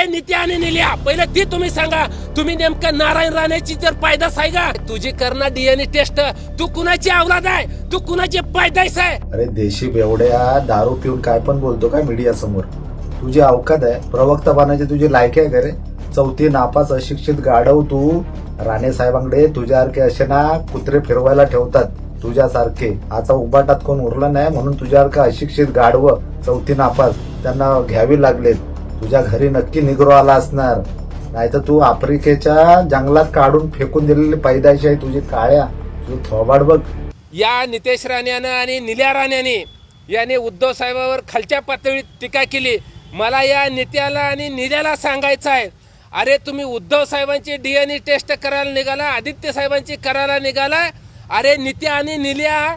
ए नित्या आणि निल्या पहिलं ती तुम्ही सांगा. तुम्ही नेमकं नारायण राणेची जर पायदास आहे का तुझी करणार डीएनए टेस्ट तू कुणाची औलाद आहे? तू कुणाची पायदास आहे? अरे देशी बेवड्या दारू पिऊन काय पण बोलतो काय मीडिया समोर? तुझी अवकात आहे. प्रवक्ता बनायची तुझी लायकी आहे का रे? चौथी नापास अशिक्षित गाढव तू. राणे साहेबांकडे तुझ्यासारखे असे ना कुत्रे फिरवायला ठेवतात. तुझ्यासारखे. आता उबाटात कोण उरलं नाही म्हणून तुझ्यासारखं अशिक्षित गाढव चौथी नापास त्यांना घ्यावी लागलेत. तुझ्या घरी नक्की निग्रो आला असणार. नाहीतर तू आफ्रिकेच्या जंगलात काढून फेकून दिलेली पैदाशी आहे तुझी काळ्या. तुझी थोबाड बघ. या नितेश राण्यानं आणि निल्या राण्याने याने उद्धव साहेबावर खालच्या पातळीत टीका केली. मला या नित्याला आणि निल्याला सांगायचं आहे. अरे तुम्ही उद्धव साहेबांची डीएनए टेस्ट करायला निघाला आदित्य साहेबांची करायला निघाला. अरे नित्या आणि निल्या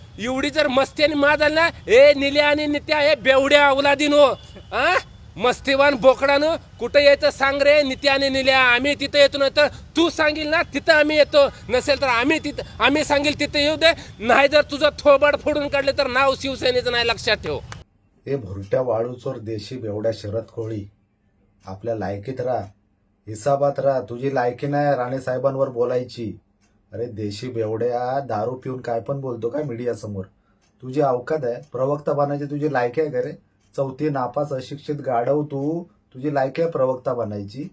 एवढी जर मस्ती आणि मा ना ए निल्या आणि नित्या हे बेवड्या अवलादीनो आ? मस्तीवान बोकडानं कुठं यायचं सांग रे नित्या आणि निल्या आम्ही तिथं येतो ना तर तू सांगील ना तिथं आम्ही येतो. नसेल तर आम्ही तिथं आम्ही सांगेल तिथं येऊ दे. नाही जर तुझं थोबाड फोडून काढले तर नाव शिवसेनेचं नाही लक्षात ठेव. हे भुरट्या वाळूचोर देशी बेवड्या शरद कोळी आपल्या लायकीत राहा हिसाबात राहा. तुझी लायकी नाही राणे साहेबांवर बोलायची. अरे देशी बेवड्या दारू पिऊन काय पण बोलतो काय मीडिया समोर तुझी अवकात आहे. प्रवक्ता बनायची तुझी लायकी आहे का रे? चौथी नापास अशिक्षित गाढव तू. तुझी लायकी आहे प्रवक्ता बनायची.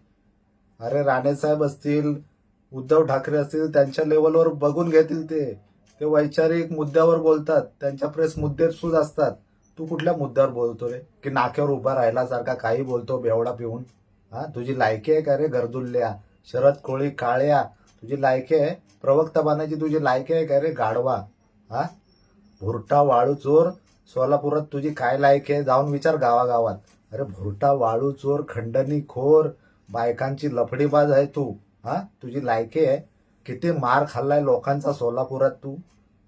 अरे राणे साहेब असतील उद्धव ठाकरे असतील त्यांच्या लेवलवर बघून घेतील ते. ते वैचारिक मुद्द्यावर बोलतात. त्यांच्या प्रेस मुद्दे सुद असतात. तू कुठल्या मुद्द्यावर बोलतो रे? की नाक्यावर उभा राहिल्यासारखा काही बोलतो बेवडा पिऊन? हा तुझी लायकी आहे का रे गरजुल्ल्या शरद कोळी काळ्या तुझी लायकी आहे. प्रवक्ता बनायची तुझी लायकी आहे का? रे गाढवा. हा? भुरटा वाळू चोर. सोलापुरात तुझी काय लायकी आहे? जाऊन विचार गावागावात. अरे भुरटा वाळू चोर खंडणी खोर बायकांची लफडीबाज आहे तू. हा? तुझी लायकी आहे. किती मार खाल्लाय लोकांचा सोलापुरात तू.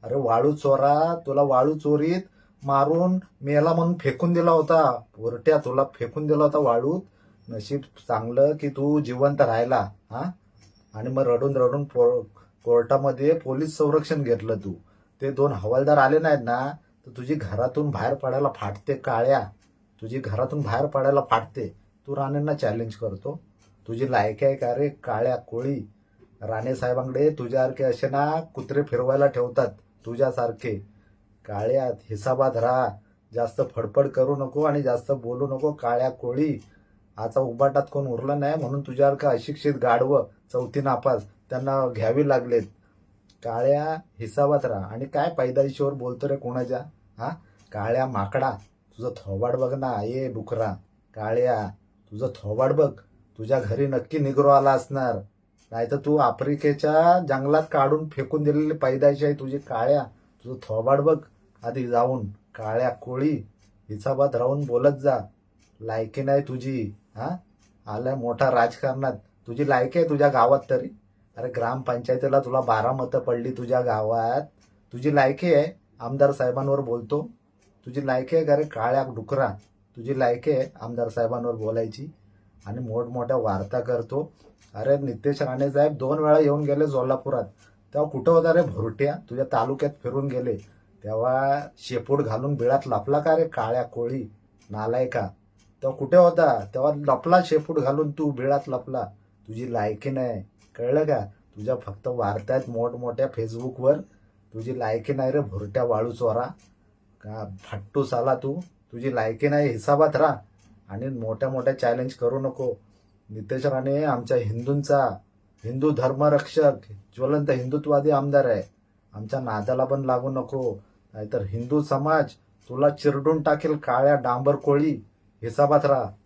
अरे वाळू चोरा तुला वाळू चोरीत मारून मेला म्हणून फेकून दिला होता. भुरट्या तुला फेकून दिला होता वाळूत. नशीब चांगलं की तू जिवंत राहिला. हा? आणि मग रडून रडून पो- कोर्टामध्ये पोलीस संरक्षण घेतलं तू. ते दोन हवालदार आले नाहीत ना तर तुझी घरातून बाहेर पडायला फाटते काळ्या. तुझी घरातून बाहेर पडायला फाटते. तू राणेंना चॅलेंज करतो. तुझी लायकी आहे का रे काळ्या कोळी? राणे साहेबांकडे तुझ्यासारखे असे ना कुत्रे फिरवायला ठेवतात तुझ्यासारखे. काळ्या हिसाबात राहा. जास्त फडफड करू नको आणि जास्त बोलू नको काळ्या कोळी. आता उबाटात कोण उरलं नाही म्हणून तुझ्यासारखं अशिक्षित गाढवं चौथी नापास त्यांना घ्यावी लागलेत? काळ्या हिसाबात राहा. आणि काय पैदाईशीवर बोलतो रे कोणाच्या? हा? काळ्या माकडा तुझं थोबाड बघ ना ये डुकरा काळ्या तुझं थोबाड बघ. तुझ्या घरी नक्की निग्रो आला असणार. नाहीतर तू आफ्रिकेच्या जंगलात काढून फेकून दिलेली पैदाशी आहे तुझी काळ्या. तुझं थोबाड बघ. आधी जाऊन काळ्या कोळी हिसाबात राहून बोलत जा. लायकी नाही तुझी. हा? आलाय मोठा राजकारणात. तुझी लायक आहे तुझ्या गावात तरी. अरे ग्रामपंचायतीला तुला बारा मतं पडली तुझ्या गावात. तुझी लायकी आहे आमदार साहेबांवर बोलतो. तुझी लायकी आहे का रे काळ्या डुकरा? तुझी लायकी आहे आमदार साहेबांवर बोलायची. आणि मोठमोठ्या वार्ता करतो. अरे नितेश राणे साहेब दोन वेळा येऊन गेले सोलापुरात. तेव्हा कुठं होता रे भुरट्या? तुझ्या तालुक्यात फिरून गेले. तेव्हा शेपूट घालून बिळात लपला का रे काळ्या कोळी? नालायका. तेव्हा कुठे होता? तेव्हा लपला शेपूट घालून तू बिळात लपला. तुझी लायकी नाही. कळलं का? तुझ्या फक्त वार्तायत आहेत मोठमोठ्या फेसबुकवर. तुझी लायकी नाही रे भुरट्या वाळू चोरा. का फट्टू साला तू? तुझी लायकी नाही हिसाबात राहा. आणि मोठ्या मोठ्या चॅलेंज करू नको. नितेश राणे आमच्या हिंदूंचा हिंदू धर्मरक्षक ज्वलंत हिंदुत्ववादी आमदार आहे. आमच्या नादाला पण लागू नको. नाहीतर हिंदू समाज तुला चिरडून टाकेल काळ्या डांबर कोळी. हिसाबात राहा.